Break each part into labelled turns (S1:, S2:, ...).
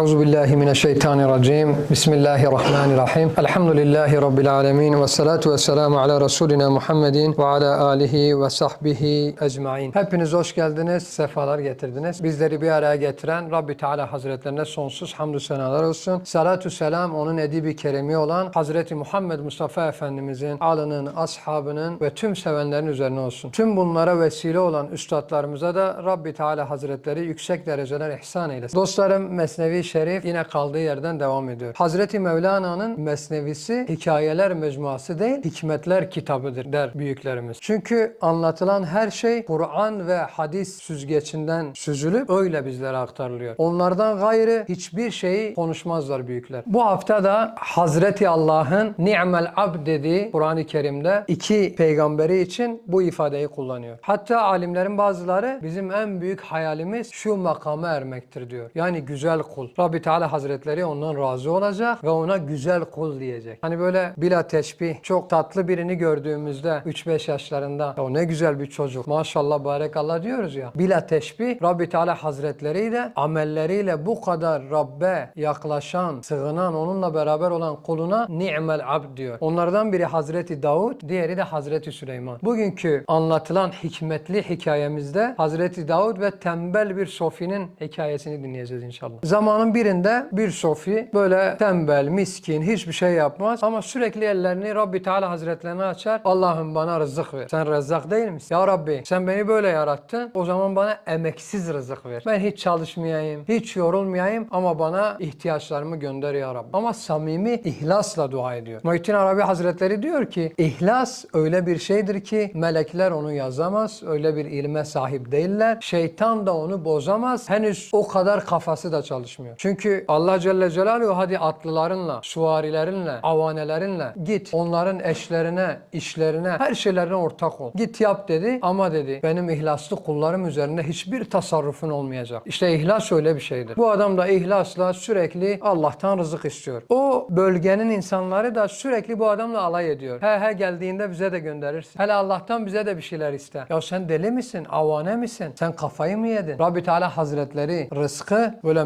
S1: Euzu billahi mineşşeytanirracim. Bismillahirrahmanirrahim. Elhamdülillahi rabbil alamin ve salatu vesselamu ala resulina Muhammedin ve ala alihi ve sahbihi ecmaîn. Hepiniz hoş geldiniz, sefalar getirdiniz. Bizleri bir araya getiren Rabbi Teala Hazretlerine sonsuz hamdü senalar olsun. Salatu selam onun edibi keremi olan Hazreti Muhammed Mustafa Efendimizin alının, ashabının ve tüm sevenlerin üzerine olsun. Tüm bunlara vesile olan üstadlarımıza da Rabbi Teala Hazretleri yüksek dereceler ihsan eylesin. Dostlarım Mesnevi Şerif yine kaldığı yerden devam ediyor. Hazreti Mevlana'nın Mesnevisi hikayeler mecmuası değil, hikmetler kitabıdır der büyüklerimiz. Çünkü anlatılan her şey Kur'an ve hadis süzgecinden süzülüp öyle bizlere aktarılıyor. Onlardan gayrı hiçbir şeyi konuşmazlar büyükler. Bu hafta da Hazreti Allah'ın ni'mel abd dediği Kur'an-ı Kerim'de iki peygamberi için bu ifadeyi kullanıyor. Hatta alimlerin bazıları bizim en büyük hayalimiz şu makama ermektir diyor. Yani güzel kul. Rabbi Teala Hazretleri ondan razı olacak ve ona güzel kul diyecek. Hani böyle bila teşbih çok tatlı birini gördüğümüzde 3-5 yaşlarında o ne güzel bir çocuk. Maşallah barekallah diyoruz ya. Bila teşbih Rabbi Teala Hazretleri de amelleriyle bu kadar Rabbe yaklaşan, sığınan, onunla beraber olan kuluna ni'mel abd diyor. Onlardan biri Hazreti Davud, diğeri de Hazreti Süleyman. Bugünkü anlatılan hikmetli hikayemizde Hazreti Davud ve tembel bir Sofi'nin hikayesini dinleyeceğiz inşallah. Zamanın birinde bir Sofi böyle tembel, miskin, hiçbir şey yapmaz ama sürekli ellerini Rabbi Teala Hazretlerine açar. Allah'ım bana rızık ver. Sen rezzak değil misin? Ya Rabbi sen beni böyle yarattın. O zaman bana emeksiz rızık ver. Ben hiç çalışmayayım, hiç yorulmayayım ama bana ihtiyaçlarımı gönder ya Rabbi. Ama samimi ihlasla dua ediyor. Muhittin Arabi Hazretleri diyor ki ihlas öyle bir şeydir ki melekler onu yazamaz. Öyle bir ilme sahip değiller. Şeytan da onu bozamaz. Henüz o kadar kafası da çalışmıyor. Çünkü Allah Celle Celaluhu hadi atlılarınla, suvarilerinle, avanelerinle git onların eşlerine, işlerine, her şeylerine ortak ol. Git yap dedi ama dedi benim ihlaslı kullarım üzerinde hiçbir tasarrufun olmayacak. İşte ihlas öyle bir şeydir. Bu adam da ihlasla sürekli Allah'tan rızık istiyor. O bölgenin insanları da sürekli bu adamla alay ediyor. He he geldiğinde bize de gönderirsin. Hele Allah'tan bize de bir şeyler iste. Ya sen deli misin? Avane misin? Sen kafayı mı yedin? Rabbi Teala Hazretleri rızkı böyle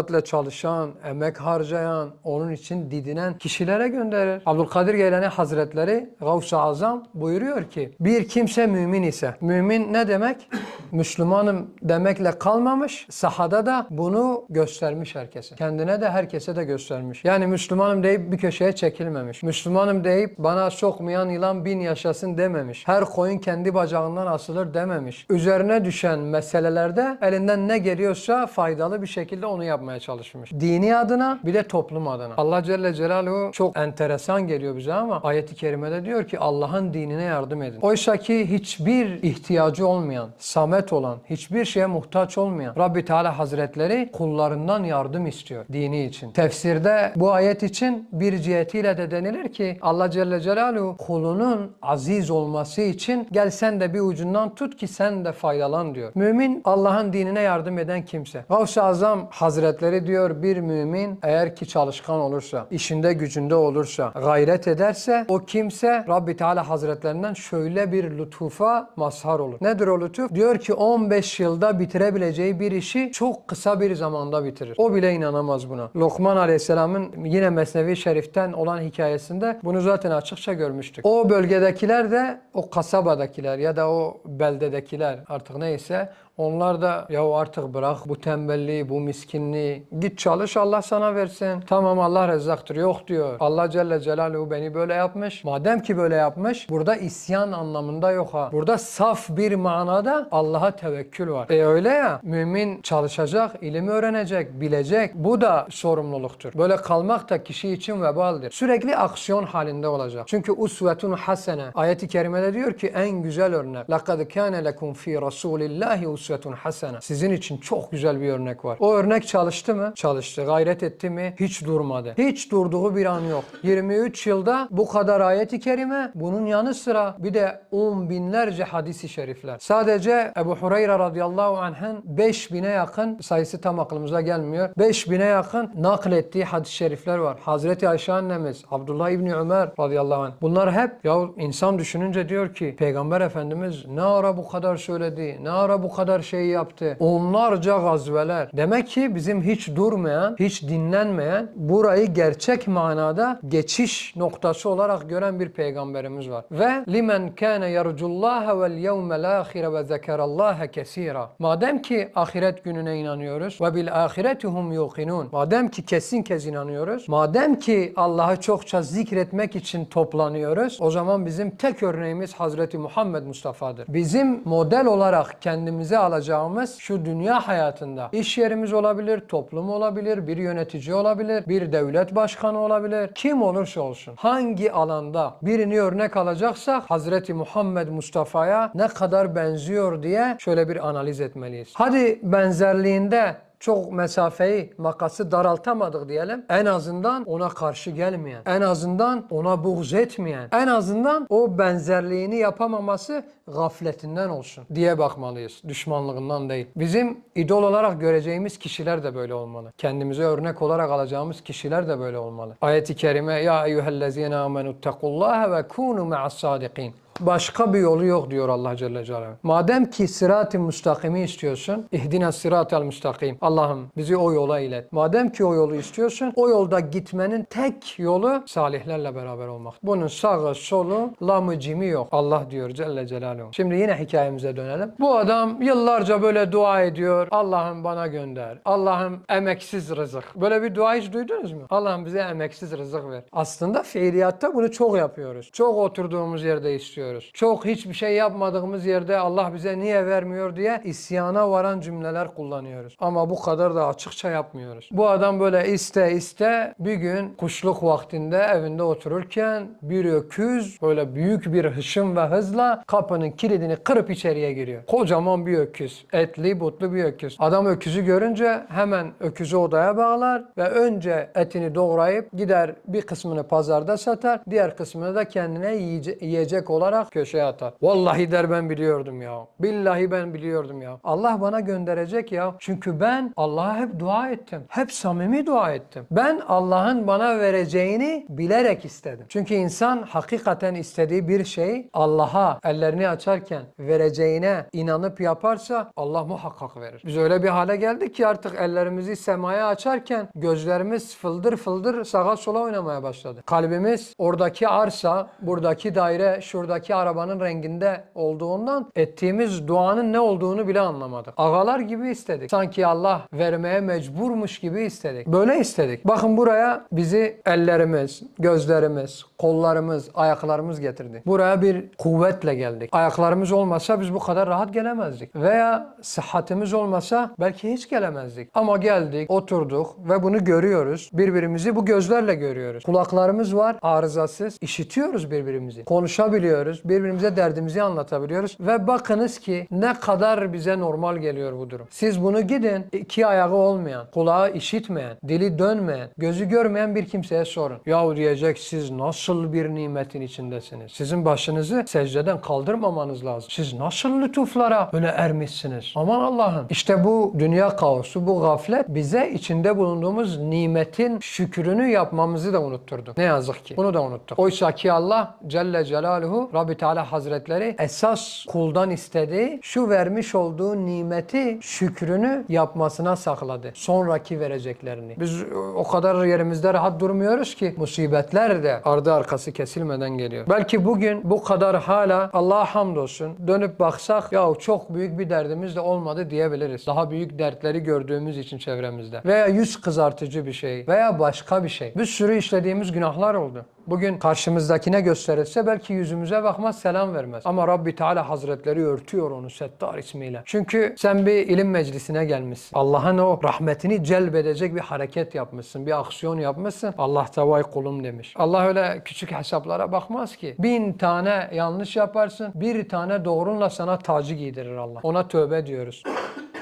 S1: meşakkatle çalışan, emek harcayan, onun için didinen kişilere gönderir. Abdülkadir Geylani Hazretleri Gavs-ı Azam buyuruyor ki bir kimse mümin ise mümin ne demek? Müslümanım demekle kalmamış. Sahada da bunu göstermiş herkese. Kendine de herkese de göstermiş. Yani Müslümanım deyip bir köşeye çekilmemiş. Müslümanım deyip bana sokmayan yılan bin yaşasın dememiş. Her koyun kendi bacağından asılır dememiş. Üzerine düşen meselelerde elinden ne geliyorsa faydalı bir şekilde onu yapmaya çalışmış. Dini adına bir de toplum adına. Allah Celle Celaluhu çok enteresan geliyor bize ama ayeti kerimede diyor ki Allah'ın dinine yardım edin. Oysa ki hiçbir ihtiyacı olmayan, samet olan, hiçbir şeye muhtaç olmayan Rabbi Teala Hazretleri kullarından yardım istiyor dini için. Tefsirde bu ayet için bir cihetiyle de denilir ki Allah Celle Celaluhu kulunun aziz olması için gel sen de bir ucundan tut ki sen de faydalan diyor. Mümin Allah'ın dinine yardım eden kimse. Gavs-ı Azam Hazretleri diyor bir mümin eğer ki çalışkan olursa, işinde gücünde olursa, gayret ederse o kimse Rabbi Teala Hazretlerinden şöyle bir lütufa mazhar olur. Nedir o lütuf? Diyor ki 15 yılda bitirebileceği bir işi çok kısa bir zamanda bitirir. O bile inanamaz buna. Lokman Aleyhisselam'ın yine Mesnevi Şerif'ten olan hikayesinde bunu zaten açıkça görmüştük. O bölgedekiler de o kasabadakiler ya da o beldedekiler artık neyse onlar da ya artık bırak bu tembelliği, bu miskinliği. Git çalış Allah sana versin. Tamam Allah rezzaktır. Yok diyor. Allah Celle Celaluhu beni böyle yapmış. Madem ki böyle yapmış burada isyan anlamında yok ha. Burada saf bir manada Allah'a tevekkül var. E öyle ya mümin çalışacak, ilim öğrenecek, bilecek. Bu da sorumluluktur. Böyle kalmak da kişi için vebaldir. Sürekli aksiyon halinde olacak. Çünkü usvetun hasene. Ayeti kerimede diyor ki en güzel örnek. لَقَدْ كَانَ لَكُمْ ف۪ي رَسُولِ اللّٰهِ usvetun hasene. Sizin için çok güzel bir örnek var. O örnek çalıştı mı? Çalıştı. Gayret etti mi? Hiç durmadı. Hiç durduğu bir an yok. 23 yılda bu kadar ayeti kerime bunun yanı sıra bir de on binlerce hadisi şerifler. Sadece Ebu Hureyre radıyallahu anh'ın 5000'e yakın sayısı tam aklımıza gelmiyor. 5000'e yakın naklettiği hadis-i şerifler var. Hazreti Ayşe annemiz, Abdullah İbni Ömer radıyallahu anh. Bunlar hep ya insan düşününce diyor ki Peygamber Efendimiz ne ara bu kadar söyledi, ne ara bu kadar kadar şey yaptı. Onlarca gazveler. Demek ki bizim hiç durmayan, hiç dinlenmeyen, burayı gerçek manada geçiş noktası olarak gören bir peygamberimiz var. Ve limen kana yercullaha vel yevmel ahire ve zekerallaha kesira. Madem ki ahiret gününe inanıyoruz ve bil ahiretihum yuqinun. Madem ki kesin kez inanıyoruz. Madem ki Allah'ı çokça zikretmek için toplanıyoruz. O zaman bizim tek örneğimiz Hazreti Muhammed Mustafa'dır. Bizim model olarak kendimize alacağımız şu dünya hayatında iş yerimiz olabilir, toplum olabilir, bir yönetici olabilir, bir devlet başkanı olabilir. Kim olursa olsun hangi alanda birini örnek alacaksak Hazreti Muhammed Mustafa'ya ne kadar benziyor diye şöyle bir analiz etmeliyiz. Hadi benzerliğinde çok mesafeyi, makası daraltamadık diyelim. En azından ona karşı gelmeyen, en azından ona buğz etmeyen, en azından o benzerliğini yapamaması gafletinden olsun diye bakmalıyız. Düşmanlığından değil. Bizim idol olarak göreceğimiz kişiler de böyle olmalı. Kendimize örnek olarak alacağımız kişiler de böyle olmalı. Ayet-i kerime ya eyyühellezine amenuttakullaha ve kunu ma'as sadikin. Başka bir yolu yok diyor Allah Celle Celaluhu. Madem ki sırat-ı müstakimi istiyorsun, ihdina sırat-ı müstakim. Allah'ım bizi o yola ilet. Madem ki o yolu istiyorsun, o yolda gitmenin tek yolu salihlerle beraber olmak. Bunun sağı, solu, lamı, cimi yok. Allah diyor Celle Celaluhu. Şimdi yine hikayemize dönelim. Bu adam yıllarca böyle dua ediyor. Allah'ım bana gönder. Allah'ım emeksiz rızık. Böyle bir dua hiç duydunuz mu? Allah'ım bize emeksiz rızık ver. Aslında fiiliyatta bunu çok yapıyoruz. Çok oturduğumuz yerde istiyoruz. Çok hiçbir şey yapmadığımız yerde Allah bize niye vermiyor diye isyana varan cümleler kullanıyoruz. Ama bu kadar da açıkça yapmıyoruz. Bu adam böyle iste iste bir gün kuşluk vaktinde evinde otururken bir öküz böyle büyük bir hışım ve hızla kapının kilidini kırıp içeriye giriyor. Kocaman bir öküz. Etli butlu bir öküz. Adam öküzü görünce hemen öküzü odaya bağlar ve önce etini doğrayıp gider bir kısmını pazarda satar. Diğer kısmını da kendine yiyece- yiyecek olarak köşeye atar. Vallahi der ben biliyordum ya. Billahi ben biliyordum ya. Allah bana gönderecek ya. Çünkü ben Allah'a hep dua ettim. Hep samimi dua ettim. Ben Allah'ın bana vereceğini bilerek istedim. Çünkü insan hakikaten istediği bir şeyi Allah'a ellerini açarken vereceğine inanıp yaparsa Allah muhakkak verir. Biz öyle bir hale geldik ki artık ellerimizi semaya açarken gözlerimiz fıldır fıldır sağa sola oynamaya başladı. Kalbimiz oradaki arsa, buradaki daire, şuradaki arabanın renginde olduğundan ettiğimiz duanın ne olduğunu bile anlamadık. Ağalar gibi istedik. Sanki Allah vermeye mecburmuş gibi istedik. Böyle istedik. Bakın buraya bizi ellerimiz, gözlerimiz, kollarımız, ayaklarımız getirdi. Buraya bir kuvvetle geldik. Ayaklarımız olmasa biz bu kadar rahat gelemezdik. Veya sıhhatimiz olmasa belki hiç gelemezdik. Ama geldik, oturduk ve bunu görüyoruz. Birbirimizi bu gözlerle görüyoruz. Kulaklarımız var, arızasız. işitiyoruz birbirimizi. Konuşabiliyoruz. Birbirimize derdimizi anlatabiliyoruz. Ve bakınız ki ne kadar bize normal geliyor bu durum. Siz bunu gidin iki ayağı olmayan, kulağı işitmeyen, dili dönmeyen, gözü görmeyen bir kimseye sorun. Yahu diyecek siz nasıl bir nimetin içindesiniz? Sizin başınızı secdeden kaldırmamanız lazım. Siz nasıl lütuflara böyle ermişsiniz? Aman Allah'ım. İşte bu dünya kaosu, bu gaflet bize içinde bulunduğumuz nimetin şükrünü yapmamızı da unutturdu. Ne yazık ki. Bunu da unuttuk. Oysa ki Allah Celle Celaluhu Rabbi Teala Hazretleri esas kuldan istediği şu vermiş olduğu nimeti şükrünü yapmasına sakladı. Sonraki vereceklerini. Biz o kadar yerimizde rahat durmuyoruz ki musibetler de ardı arkası kesilmeden geliyor. Belki bugün bu kadar hala Allah'a hamdolsun dönüp baksak ya çok büyük bir derdimiz de olmadı diyebiliriz. Daha büyük dertleri gördüğümüz için çevremizde. Veya yüz kızartıcı bir şey veya başka bir şey. Bir sürü işlediğimiz günahlar oldu. Bugün karşımızdakine gösterilse belki yüzümüze bakmaz selam vermez. Ama Rabbi Teala Hazretleri örtüyor onu Settar ismiyle. Çünkü sen bir ilim meclisine gelmişsin. Allah'ın o rahmetini celbedecek bir hareket yapmışsın. Bir aksiyon yapmışsın. Allah da vay kulum demiş. Allah öyle küçük hesaplara bakmaz ki. Bin tane yanlış yaparsın. Bir tane doğrunla sana tacı giydirir Allah. Ona tövbe diyoruz.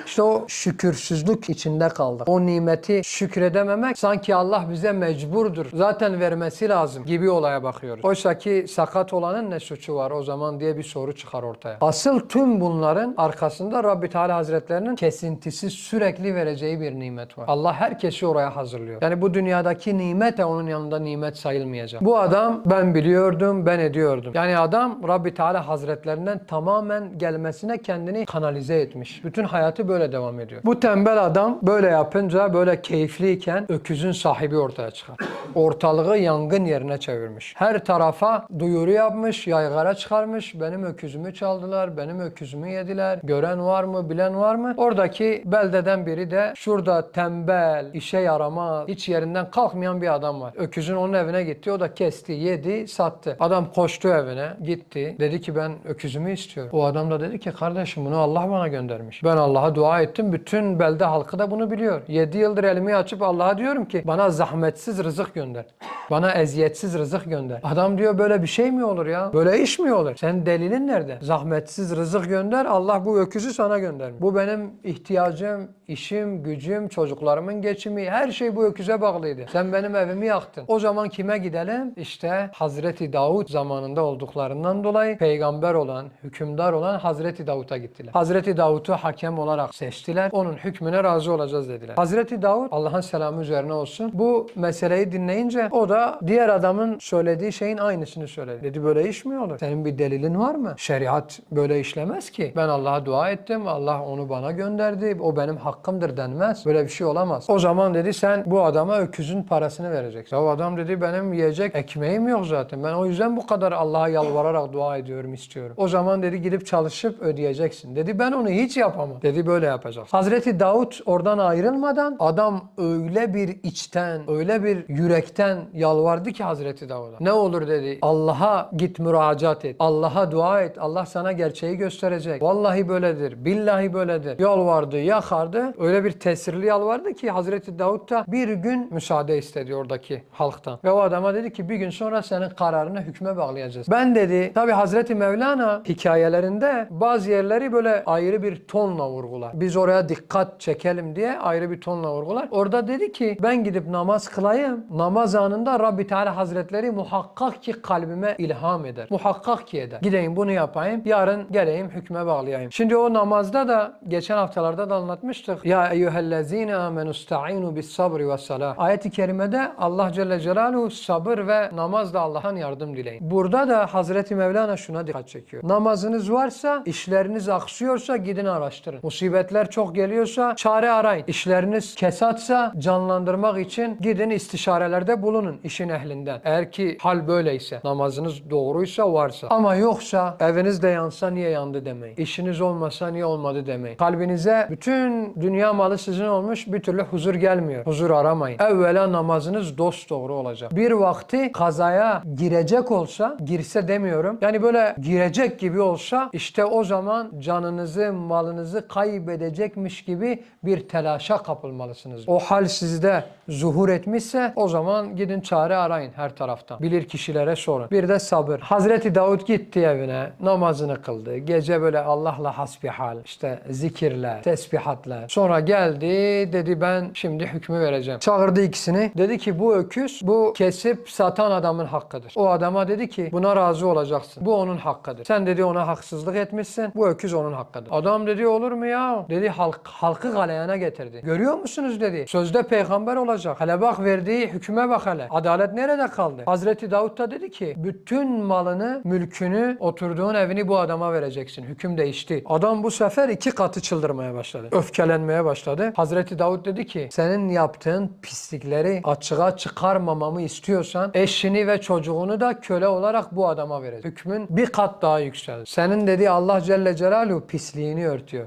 S1: İşte o şükürsüzlük içinde kaldık. O nimeti şükredememek sanki Allah bize mecburdur. Zaten vermesi lazım gibi olaya bakıyoruz. Oysa ki sakat olanın ne suçu var o zaman diye bir soru çıkar ortaya. Asıl tüm bunların arkasında Rabbi Teala Hazretlerinin kesintisiz sürekli vereceği bir nimet var. Allah herkesi oraya hazırlıyor. Yani bu dünyadaki nimet de onun yanında nimet sayılmayacak. Bu adam ben biliyordum, ben ediyordum. Yani adam Rabbi Teala Hazretlerinden tamamen gelmesine kendini kanalize etmiş. Bütün hayatı böyle devam ediyor. Bu tembel adam böyle yapınca böyle keyifliyken öküzün sahibi ortaya çıkar. Ortalığı yangın yerine çevirmiş. Her tarafa duyuru yapmış, yaygara çıkarmış. Benim öküzümü çaldılar, benim öküzümü yediler. Gören var mı, bilen var mı? Oradaki beldeden biri de şurada tembel, işe yaramaz, hiç yerinden kalkmayan bir adam var. Öküzün onun evine gitti, o da kesti, yedi, sattı. Adam koştu evine, gitti. Dedi ki ben öküzümü istiyorum. O adam da dedi ki kardeşim bunu Allah bana göndermiş. Ben Allah'a dua ettim. Bütün belde halkı da bunu biliyor. 7 yıldır elimi açıp Allah'a diyorum ki bana zahmetsiz rızık gönder. Bana eziyetsiz rızık gönder. Adam diyor böyle bir şey mi olur ya? Böyle iş mi olur? Senin delilin nerede? Zahmetsiz rızık gönder. Allah bu öküzü sana göndermiş. Bu benim ihtiyacım, işim, gücüm, çocuklarımın geçimi her şey bu öküze bağlıydı. Sen benim evimi yaktın. O zaman kime gidelim? İşte Hazreti Davut zamanında olduklarından dolayı peygamber olan, hükümdar olan Hazreti Davut'a gittiler. Hazreti Davut'u hakem olarak seçtiler. Onun hükmüne razı olacağız dediler. Hazreti Davut Allah'ın selamı üzerine olsun. Bu meseleyi dinleyince o da diğer adamın söylediği şeyin aynısını söyledi. Dedi böyle iş mi olur? Senin bir delilin var mı? Şeriat böyle işlemez ki. Ben Allah'a dua ettim. Allah onu bana gönderdi. O benim hakkımdır denmez. Böyle bir şey olamaz. O zaman dedi sen bu adama öküzün parasını vereceksin. O adam dedi benim yiyecek ekmeğim yok zaten. Ben o yüzden bu kadar Allah'a yalvararak dua ediyorum, istiyorum. O zaman dedi gidip çalışıp ödeyeceksin. Dedi ben onu hiç yapamam. Dedi böyle yapacaksın. Hazreti Davut oradan ayrılmadan adam öyle bir içten, öyle bir yürekten yalvardı ki Hazreti Davud'a. Ne olur dedi Allah'a git müracaat et. Allah'a dua et. Allah sana gerçeği gösterecek. Vallahi böyledir. Billahi böyledir. Yalvardı, yakardı. Öyle bir tesirli yalvardı ki Hazreti Davut da bir gün müsaade istedi oradaki halktan. Ve o adama dedi ki bir gün sonra senin kararını hükme bağlayacağız. Ben dedi tabi Hazreti Mevlana hikayelerinde bazı yerleri böyle ayrı bir tonla vurgular. Biz oraya dikkat çekelim diye ayrı bir tonla vurgular. Orada dedi ki ben gidip namaz kılayım. Namaz anında Rabbi Teala Hazretleri muhakkak ki kalbime ilham eder. Muhakkak ki eder. Gideyim bunu yapayım. Yarın geleyim hükme bağlayayım. Şimdi o namazda da geçen haftalarda da anlatmıştık. Ya eyyühellezine amenu sta'inu bis sabri ve salah. Ayet-i kerimede Allah Celle Celaluhu sabır ve namazla Allah'tan yardım dileyin. Burada da Hazreti Mevlana şuna dikkat çekiyor. Namazınız varsa, işleriniz aksıyorsa gidin araştırın. Musibetler çok geliyorsa çare arayın. İşleriniz kesatsa canlandırmak için gidin istişarelerde bulunun işin ehlinden. Eğer ki hal böyleyse, namazınız doğruysa varsa. Ama yoksa eviniz de yansa niye yandı demeyin. İşiniz olmasa niye olmadı demeyin. Kalbinize bütün dünya malı sizin olmuş bir türlü huzur gelmiyor. Huzur aramayın. Evvela namazınız dost doğru olacak. Bir vakti kazaya girecek olsa, girse demiyorum. Yani böyle girecek gibi olsa işte o zaman canınızı, malınızı kaybedecekmiş gibi bir telaşa kapılmalısınız. O hal sizde zuhur etmişse o zaman gidin çare arayın her taraftan. Bilir kişilere sorun. Bir de sabır. Hazreti Davud gitti evine, namazını kıldı. Gece böyle Allah'la hasbihal, işte zikirler, tesbihatlar. Sonra geldi, dedi ben şimdi hükmü vereceğim. Çağırdı ikisini. Dedi ki bu öküz, bu kesip satan adamın hakkıdır. O adama dedi ki buna razı olacaksın. Bu onun hakkıdır. Sen dedi ona haksızlık etmişsin. Bu öküz onun hakkıdır. Adam dedi olur mu ya? Dedi halk, halkı galeyana getirdi. Görüyor musunuz dedi. Sözde peygamber olacak. Hele bak verdiği hüküme bak hele. Adalet nerede kaldı? Hazreti Davut da dedi ki bütün malını, mülkünü, oturduğun evini bu adama vereceksin. Hüküm değişti. Adam bu sefer iki katı çıldırmaya başladı. Öfkelenmeye başladı. Hazreti Davut dedi ki senin yaptığın pislikleri açığa çıkarmamamı istiyorsan eşini ve çocuğunu da köle olarak bu adama vereceksin. Hükmün bir kat daha yükseldi. Senin dedi Allah Celle Celaluhu pisliğini örtüyor.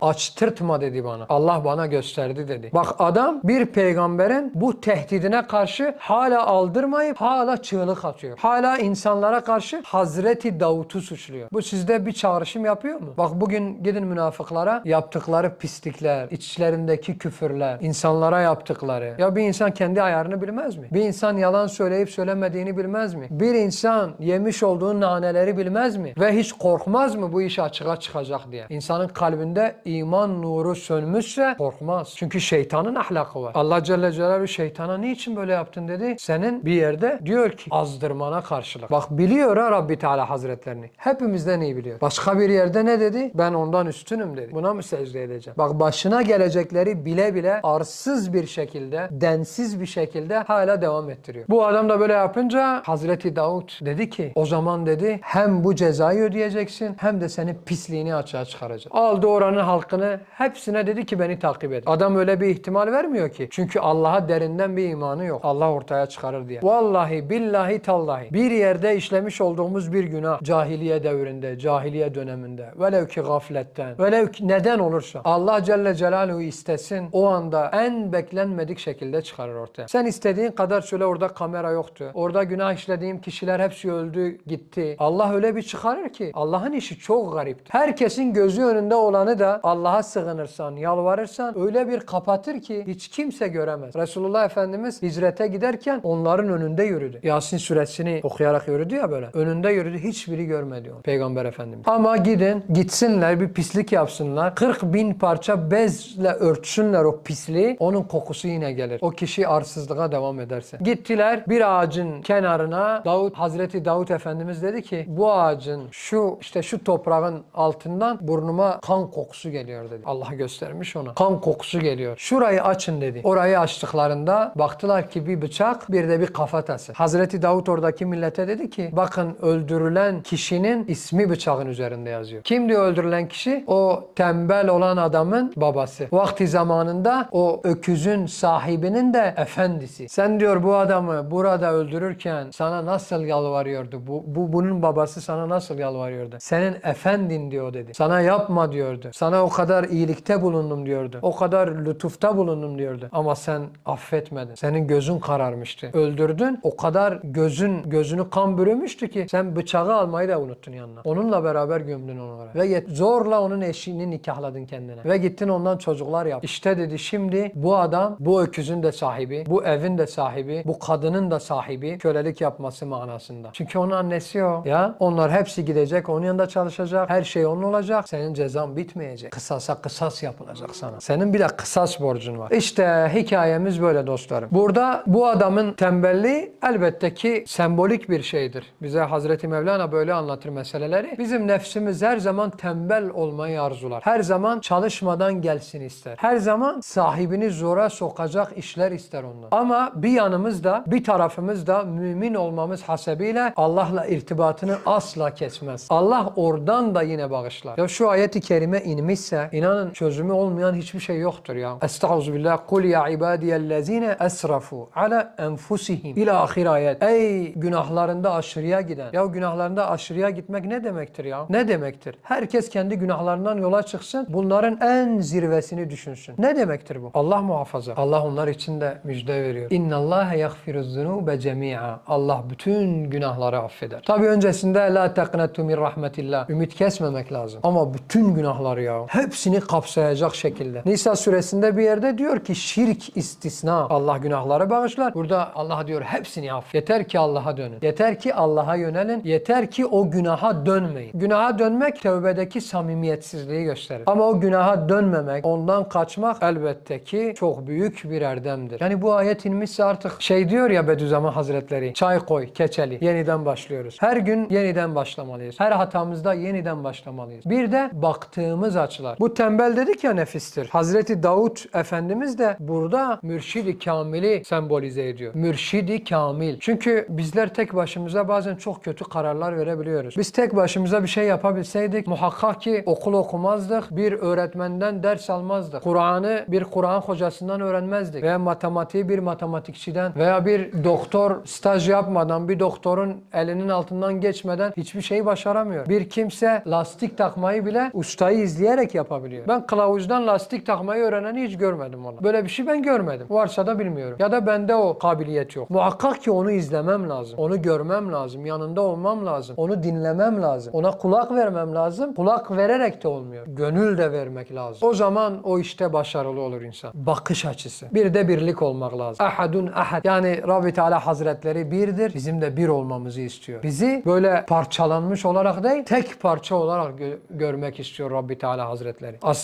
S1: Açtırtma dedi bana. Allah bana gösterdi dedi. Bak adam bir peygamberin bu tehdidine karşı hala aldırmayıp hala çığlık atıyor. Hala insanlara karşı Hazreti Davut'u suçluyor. Bu sizde bir çağrışım yapıyor mu? Bak bugün gidin münafıklara yaptıkları pislikler, içlerindeki küfürler, insanlara yaptıkları. Ya bir insan kendi ayarını bilmez mi? Bir insan yalan söyleyip söylemediğini bilmez mi? Bir insan yemiş olduğu naneleri bilmez mi? Ve hiç korkmaz mı bu iş açığa çıkacak diye? İnsanın kalbinde iman nuru sönmüşse korkmaz. Çünkü şeytanın ahlakı var. Allah Celle Celaluhu şeytana niçin böyle yaptın dedi. Senin bir yerde diyor ki azdırmana karşılık. Bak biliyor ha Rabbi Teala Hazretlerini. Hepimizden iyi biliyor. Başka bir yerde ne dedi? Ben ondan üstünüm dedi. Buna mı secde edeceğim? Bak başına gelecekleri bile bile arsız bir şekilde, densiz bir şekilde hala devam ettiriyor. Bu adam da böyle yapınca Hazreti Davut dedi ki o zaman dedi hem bu cezayı ödeyeceksin hem de senin pisliğini açığa çıkaracak. Aldı oranın halkını hepsine dedi ki beni takip et. Adam öyle bir ihtimal vermiyor ki. Çünkü Allah'a derinden bir imanı yok. Allah ortaya çıkarır diye. Vallahi billahi tallahi bir yerde işlemiş olduğumuz bir günah cahiliye devrinde, cahiliye döneminde velev ki gafletten, velev ki neden olursa Allah Celle Celaluhu istesin o anda en beklenmedik şekilde çıkarır ortaya. Sen istediğin kadar söyle orada kamera yoktu. Orada günah işlediğim kişiler hepsi öldü gitti. Allah öyle bir çıkarır ki Allah'ın işi çok gariptir. Herkesin gözü önünde olanı da Allah'a sığınırsan, yalvarırsan öyle bir kapatır ki hiç kimse göremez. Resulullah Efendimiz hicrete giderken onların önünde yürüdü. Yasin suresini okuyarak yürüdü ya böyle. Önünde yürüdü. Hiçbiri görmedi onu. Peygamber Efendimiz. Ama gidin gitsinler bir pislik yapsınlar. 40 bin parça bezle örtsünler o pisliği. Onun kokusu yine gelir. O kişi arsızlığa devam ederse. Gittiler bir ağacın kenarına Davut Hazreti Davut Efendimiz dedi ki bu ağacın şu işte şu toprağın altından burnuma kan kokusu geliyor dedi. Allah göstermiş ona. Kan kokusu geliyor. Şurayı açın dedi. Orayı açtıklarında baktılar ki bir bıçak bir de bir kafatası. Hazreti Davut oradaki millete dedi ki bakın öldürülen kişinin ismi bıçağın üzerinde yazıyor. Kimdi öldürülen kişi? O tembel olan adamın babası. Vakti zamanında o öküzün sahibinin de efendisi. Sen diyor bu adamı burada öldürürken sana nasıl yalvarıyordu? Bu, bu bunun babası sana nasıl yalvarıyordu? Senin efendin diyor dedi. Sana yapma diyordu. Sana o kadar iyilikte bulundum diyordu. O kadar lütufta bulundum diyordu. Ama sen affetmedin. Senin gözün kararmıştı. Öldürdün. O kadar gözün gözünü kan bürümüştü ki sen bıçağı almayı da unuttun yanına. Onunla beraber gömdün onu oraya. Ve yet- zorla onun eşini nikahladın kendine. Ve gittin ondan çocuklar yap. İşte dedi şimdi bu adam bu öküzün de sahibi, bu evin de sahibi, bu kadının da sahibi kölelik yapması manasında. Çünkü onun annesi o. Ya onlar hepsi gidecek, onun yanında çalışacak. Her şey onun olacak. Senin cezan bitmeyecek. Kısasa kısas yapılacak sana. Senin bir de kısas borcun var. İşte hikayemiz böyle dostlarım. Burada bu adamın tembelliği elbette ki sembolik bir şeydir. Bize Hazreti Mevlana böyle anlatır meseleleri. Bizim nefsimiz her zaman tembel olmayı arzular. Her zaman çalışmadan gelsin ister. Her zaman sahibini zora sokacak işler ister ondan. Ama bir yanımız da bir tarafımız da mümin olmamız hasebiyle Allah'la irtibatını asla kesmez. Allah oradan da yine bağışlar. Ya şu ayeti kerime inmişse inanın çözümü olmayan hiçbir şey yoktur ya. Estağfirullah. Kul ya ibadiyellezine esrafu ala enfusihim. İla ahir ayet. Ey günahlarında aşırıya giden. Ya günahlarında aşırıya gitmek ne demektir ya? Ne demektir? Herkes kendi günahlarından yola çıksın. Bunların en zirvesini düşünsün. Ne demektir bu? Allah muhafaza. Allah onlar için de müjde veriyor. İnna Allah yaghfiruz zunube cemi'a. Allah bütün günahları affeder. Tabi öncesinde la taqnatu min rahmetillah. Ümit kesmemek lazım. Ama bütün günahları ya. Hepsini kapsayacak şekilde. Nisa suresinde bir yerde diyor ki şirk istisna. Allah günahları bağışlar. Burada Allah diyor hepsini aff. Yeter ki Allah'a dönün. Yeter ki Allah'a yönelin. Yeter ki o günaha dönmeyin. Günaha dönmek tövbedeki samimiyetsizliği gösterir. Ama o günaha dönmemek, ondan kaçmak elbette ki çok büyük bir erdemdir. Yani bu ayet inmişse artık şey diyor ya Bediüzzaman Hazretleri çay koy, keçeli. Yeniden başlıyoruz. Her gün yeniden başlamalıyız. Her hatamızda yeniden başlamalıyız. Bir de baktığımız açılar. Bu tembel dedik ya nefistir. Hazreti Davut Efendimiz de burada mürşidi kamili sembolize ediyor. Mürşidi kamil. Çünkü bizler tek başımıza bazen çok kötü kararlar verebiliyoruz. Biz tek başımıza bir şey yapabilseydik muhakkak ki okul okumazdık, bir öğretmenden ders almazdık. Kur'an'ı bir Kur'an hocasından öğrenmezdik. Veya matematiği bir matematikçiden veya bir doktor staj yapmadan, bir doktorun elinin altından geçmeden hiçbir şey başaramıyor. Bir kimse lastik takmayı bile ustayı izleyerek yapabiliyor. Ben kılavuzdan lastik takmayı öğreneni hiç görmedim valla. Böyle bir şey ben görmedim. Varsa da bilmiyorum. Ya da bende o kabiliyet yok. Muhakkak ki onu izlemem lazım. Onu görmem lazım. Yanında olmam lazım. Onu dinlemem lazım. Ona kulak vermem lazım. Kulak vererek de olmuyor. Gönül de vermek lazım. O zaman o işte başarılı olur insan. Bakış açısı. Bir de birlik olmak lazım. Ahadun ahad. Yani Rabbi Teala Hazretleri birdir. Bizim de bir olmamızı istiyor. Bizi böyle parçalanmış olarak değil, tek parça olarak gö- görmek istiyor Rabbi Teala Hazretleri. Aslında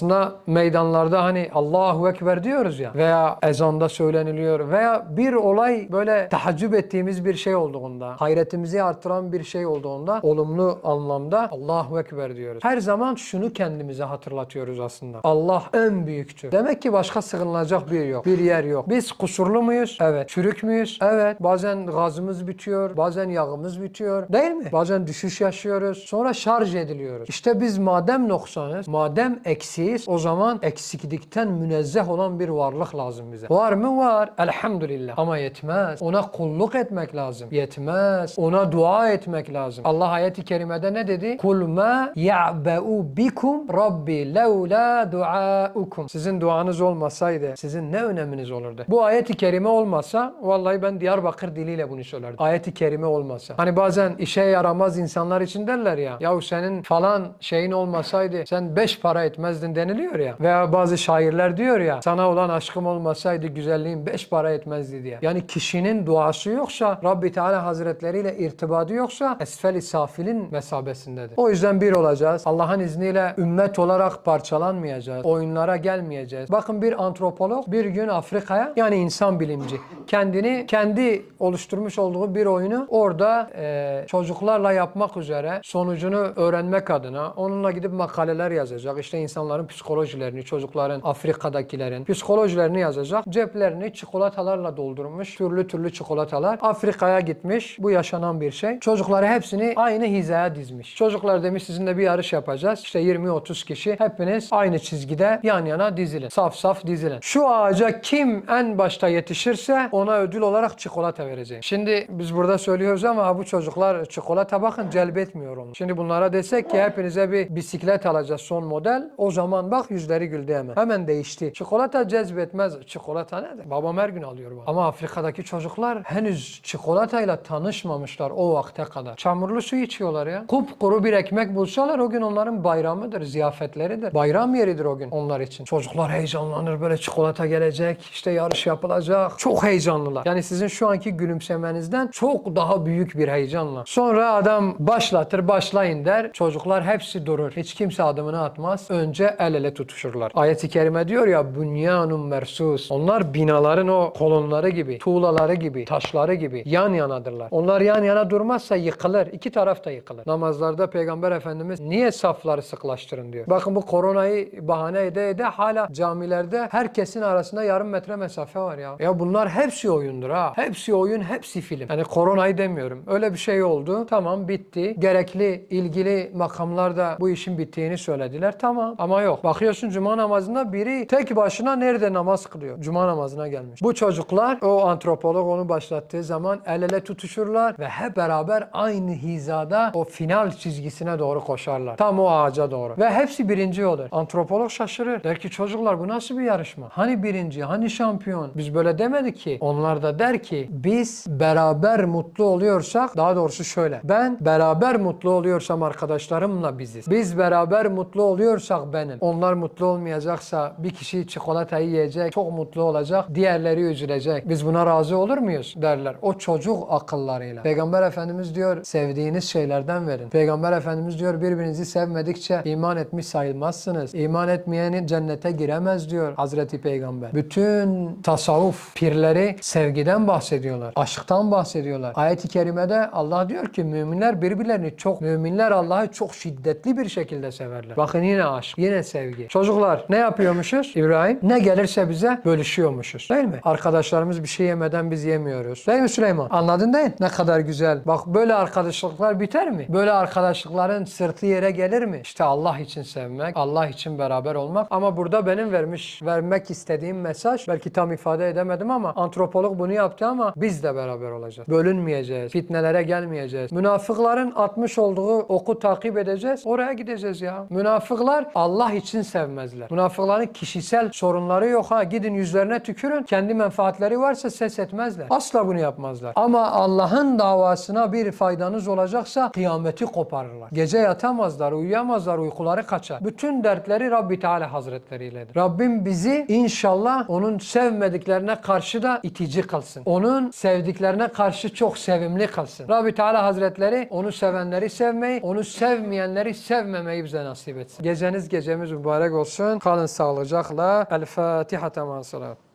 S1: meydanlarda hani Allahu Ekber diyoruz ya veya ezanda söyleniliyor veya bir olay böyle tahaccüp ettiğimiz bir şey olduğunda, hayretimizi artıran bir şey olduğunda olumlu anlamda Allahu Ekber diyoruz. Her zaman şunu kendimize hatırlatıyoruz aslında. Allah en büyüktür. Demek ki başka sığınılacak bir yok. Bir yer yok. Biz kusurlu muyuz? Evet. Çürük müyüz? Evet. Bazen gazımız bitiyor. Bazen yağımız bitiyor. Değil mi? Bazen düşüş yaşıyoruz. Sonra şarj ediliyoruz. İşte biz madem noksanız, madem eksiyiz o zaman eksiklikten münezzeh olan bir varlık lazım bize. Var mı? Var. Elhamdülillah. Ama yetmez. Ona kulluk etmek lazım. Yetmez. Ona dua etmek lazım. Allah ayeti kerimede ne dedi? Kul ma ya'ba'u bikum rabbi levla duaukum. Sizin duanız olmasaydı sizin ne öneminiz olurdu? Bu ayeti kerime olmasa vallahi ben Diyarbakır diliyle bunu söylerdim. Ayeti kerime olmasa. Hani bazen işe yaramaz insanlar için derler ya. Yahu senin falan şeyin olmasaydı sen beş para etmezdin deniliyor ya. Veya bazı şairler diyor ya sana olan aşkım olmasaydı güzelliğin beş para etmezdi diye. Yani kişinin duası yoksa Rabbi Teala Hazretleri ile irtibadı yoksa esfel-i safilin mesabesindedir. O yüzden bir olacağız. Allah'ın izniyle ümmet olarak parçalanmayacağız. Oyunlara gelmeyeceğiz. Bakın bir antropolog bir gün Afrika'ya yani insan bilimci kendini kendi oluşturmuş olduğu bir oyunu orada e, çocuklarla yapmak üzere sonucunu öğrenmek adına onunla gidip makaleler yazacak. İşte insanların psikolojilerini, çocukların, Afrika'dakilerin psikolojilerini yazacak. Ceplerini çikolatalarla doldurmuş. Türlü türlü çikolatalar. Afrika'ya gitmiş. Bu yaşanan bir şey. Çocukları hepsini aynı hizaya dizmiş. Çocuklar demiş sizinle bir yarış yapacağız. İşte 20-30 kişi hepiniz aynı çizgide yan yana dizilin. Saf saf dizilin. Şu ağaca kim en başta yetişirse ona ödül olarak çikolata vereceğim. Şimdi biz burada söylüyoruz ama bu çocuklar çikolata bakın celbetmiyor onu. Şimdi bunlara desek ki hepinize bir bisiklet alacağız son model. O zaman bak yüzleri güldü hemen. Hemen değişti. Çikolata cezbetmez. Çikolata ne? Babam her gün alıyor bana. Ama Afrika'daki çocuklar henüz çikolatayla tanışmamışlar o vakte kadar. Çamurlu su içiyorlar ya. Kupkuru bir ekmek bulsalar o gün onların bayramıdır, ziyafetleridir. Bayram yeridir o gün onlar için. Çocuklar heyecanlanır böyle çikolata gelecek, işte yarış yapılacak. Çok heyecanlılar. Yani sizin şu anki gülümsemenizden çok daha büyük bir heyecanla. Sonra adam başlatır, başlayın der. Çocuklar hepsi durur. Hiç kimse adımını atmaz. Önce el ele tutuşurlar. Ayet-i kerime diyor ya bünyanun mersus. Onlar binaların o kolonları gibi, tuğlaları gibi, taşları gibi yan yanadırlar. Onlar yan yana durmazsa yıkılır. İki taraf da yıkılır. Namazlarda Peygamber Efendimiz niye safları sıklaştırın diyor. Bakın bu koronayı bahane ede ede hala camilerde herkesin arasında yarım metre mesafe var ya. Ya bunlar hepsi oyundur ha. Hepsi oyun, hepsi film. Yani koronayı demiyorum. Öyle bir şey oldu. Tamam bitti. Gerekli ilgili makamlar da bu işin bittiğini söylediler. Tamam. Ama yok. Bakıyorsun cuma namazında biri tek başına nerede namaz kılıyor? Cuma namazına gelmiş. Bu çocuklar o antropolog onu başlattığı zaman el ele tutuşurlar ve hep beraber aynı hizada o final çizgisine doğru koşarlar. Tam o ağaca doğru. Ve hepsi birinci olur. Antropolog şaşırır. Der ki çocuklar bu nasıl bir yarışma? Hani birinci? Hani şampiyon? Biz böyle demedik ki. Onlar da der ki biz beraber mutlu oluyorsak daha doğrusu şöyle. Ben beraber mutlu oluyorsam arkadaşlarımla biziz. Biz beraber mutlu oluyorsak benim. Onlar mutlu olmayacaksa bir kişi çikolatayı yiyecek, çok mutlu olacak, diğerleri üzülecek. Biz buna razı olur muyuz derler. O çocuk akıllarıyla. Peygamber Efendimiz diyor sevdiğiniz şeylerden verin. Peygamber Efendimiz diyor birbirinizi sevmedikçe iman etmiş sayılmazsınız. İman etmeyenin cennete giremez diyor Hazreti Peygamber. Bütün tasavvuf pirleri sevgiden bahsediyorlar. Aşktan bahsediyorlar. Ayet-i kerimede Allah diyor ki müminler birbirlerini çok, müminler Allah'ı çok şiddetli bir şekilde severler. Bakın yine aşk, yine sevgi. Çocuklar ne yapıyormuşuz? İbrahim ne gelirse bize bölüşüyormuşuz. Değil mi? Arkadaşlarımız bir şey yemeden biz yemiyoruz. Değil mi Süleyman? Anladın değil? Ne kadar güzel. Bak böyle arkadaşlıklar biter mi? Böyle arkadaşlıkların sırtı yere gelir mi? İşte Allah için sevmek, Allah için beraber olmak. Ama burada benim vermiş, vermek istediğim mesaj belki tam ifade edemedim ama antropolog bunu yaptı ama biz de beraber olacağız. Bölünmeyeceğiz. Fitnelere gelmeyeceğiz. Münafıkların atmış olduğu oku takip edeceğiz. Oraya gideceğiz ya. Münafıklar Allah için sevmezler. Münafıkların kişisel sorunları yok ha. Gidin yüzlerine tükürün. Kendi menfaatleri varsa ses etmezler. Asla bunu yapmazlar. Ama Allah'ın davasına bir faydanız olacaksa kıyameti koparırlar. Gece yatamazlar, uyuyamazlar, uykuları kaçar. Bütün dertleri Rabbi Teala Hazretleri'yledir. Rabbim bizi inşallah onun sevmediklerine karşı da itici kılsın. Onun sevdiklerine karşı çok sevimli kılsın. Rabbi Teala Hazretleri onu sevenleri sevmeyi, onu sevmeyenleri sevmemeyi bize nasip etsin. Geceniz gecemiz mübarek olsun. Kalın sağlıcakla. El Fatiha tamam salat.